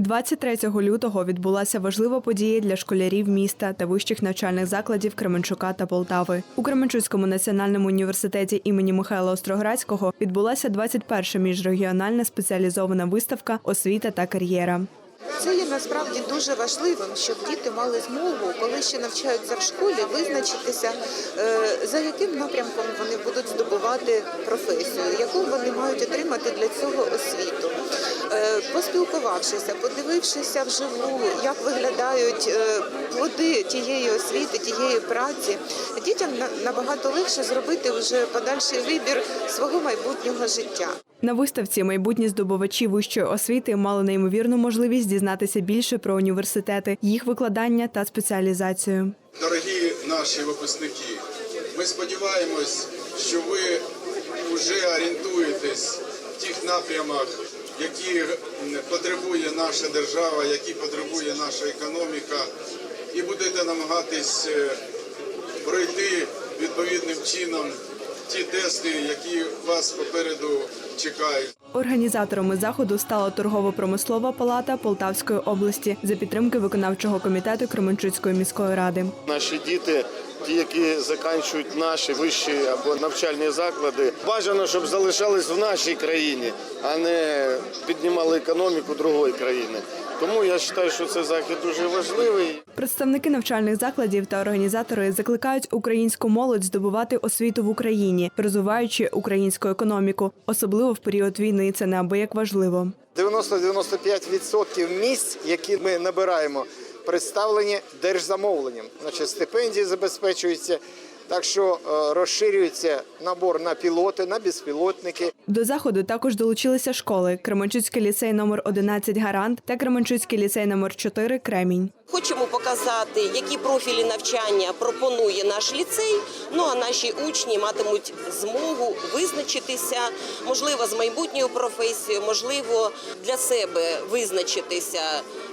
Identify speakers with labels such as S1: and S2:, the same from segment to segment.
S1: 23 лютого відбулася важлива подія для школярів міста та вищих навчальних закладів Кременчука та Полтави. У Кременчуцькому національному університеті імені Михайла Остроградського відбулася 21-ша міжрегіональна спеціалізована виставка Освіта та кар'єра.
S2: Це є насправді дуже важливим, щоб діти мали змогу, коли ще навчаються в школі, визначитися, е, за яким напрямком вони будуть здобувати професію, яку вони мають отримати для цього освіту. Е, Поспілкувавшися, подивившися вживу, як виглядають е, плоди тієї освіти, тієї праці, дітям на- набагато легше зробити вже подальший вибір свого майбутнього життя.
S1: На виставці майбутні здобувачі вищої освіти мали неймовірну можливість дізнатися більше про університети, їх викладання та спеціалізацію.
S3: Дорогі наші випускники, ми сподіваємось, що ви вже орієнтуєтесь в тих напрямах, які потребує наша держава, які потребує наша економіка, і будете намагатись е, пройти відповідним чином ті тести, які вас попереду чекають.
S1: Організаторами заходу стала торгово-промислова палата Полтавської області за підтримки виконавчого комітету Кременчуцької міської ради.
S4: Наші діти, ті, які заканчують наші вищі або навчальні заклади, бажано, щоб залишались в нашій країні, а не піднімали економіку другої країни. Тому я вважаю, що цей захід дуже важливий.
S1: Представники навчальних закладів та організатори закликають українську молодь здобувати освіту в Україні, розвиваючи українську економіку, особливо в період війни. Це неабияк важливо.
S5: 90-95% місць, які ми набираємо, представлені держзамовленням. Значить, стипендії забезпечуються. Так що е, розширюється набор на пілоти, на безпілотники.
S1: До заходу також долучилися школи Кременчуцький ліцей номер 11 Гарант та Кременчуцький ліцей номер 4 Кремінь.
S6: Хочемо показати, які профілі навчання пропонує наш ліцей. Ну а наші учні матимуть змогу визначитися, можливо, з майбутньою професією, можливо, для себе визначитися,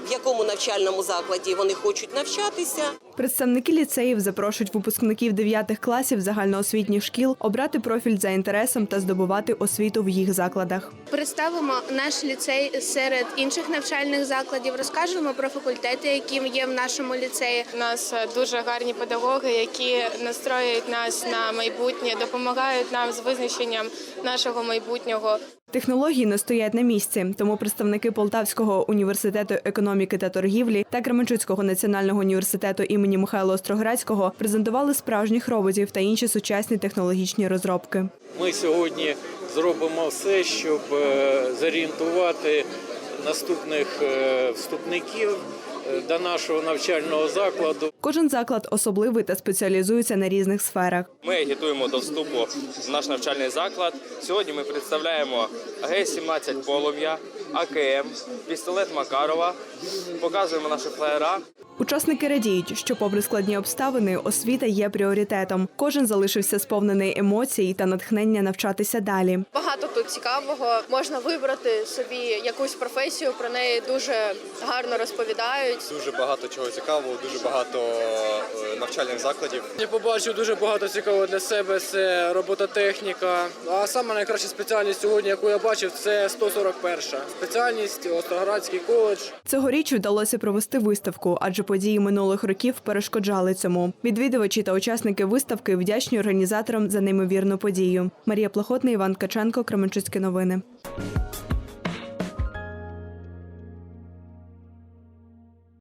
S6: в якому навчальному закладі вони хочуть навчатися.
S1: Представники ліцеїв запрошують випускників 9 класів загальноосвітніх шкіл обрати профіль за інтересом та здобувати освіту в їх закладах.
S7: Представимо наш ліцей серед інших навчальних закладів, розкажемо про факультети, які є в нашому ліцеї.
S8: У нас е, дуже гарні педагоги, які настроюють нас на майбутнє, допомагають нам з визначенням нашого майбутнього.
S1: Технології не стоять на місці, тому представники Полтавського університету економіки та торгівлі та Кременчуцького національного університету імені Михайла Остроградського презентували справжніх роботів та інші сучасні технологічні розробки.
S9: Ми сьогодні зробимо все, щоб е, зорієнтувати наступних е, вступників е, до нашого навчального закладу.
S1: Кожен заклад особливий та спеціалізується на різних сферах.
S10: Ми агітуємо до вступу в наш навчальний заклад. Сьогодні ми представляємо Г-17 полум'я, АКМ, пістолет Макарова, показуємо наші флеєра.
S1: Учасники радіють, що, попри складні обставини, освіта є пріоритетом. Кожен залишився сповнений емоцій та натхнення навчатися далі.
S7: Багато тут цікавого. Можна вибрати собі якусь професію. Про неї дуже гарно розповідають.
S10: Дуже багато чого цікавого, дуже багато е, навчальних закладів.
S9: Я побачив дуже багато цікавого для себе. Це робототехніка. А саме найкраща спеціальність сьогодні, яку я бачив, це 141 спеціальність Остроградський коледж.
S1: Цьогоріч вдалося провести виставку, адже події минулих років перешкоджали цьому. Відвідувачі та учасники виставки вдячні організаторам за неймовірну подію. Марія Плохотна, Іван Каченко, Кременчуцькі новини.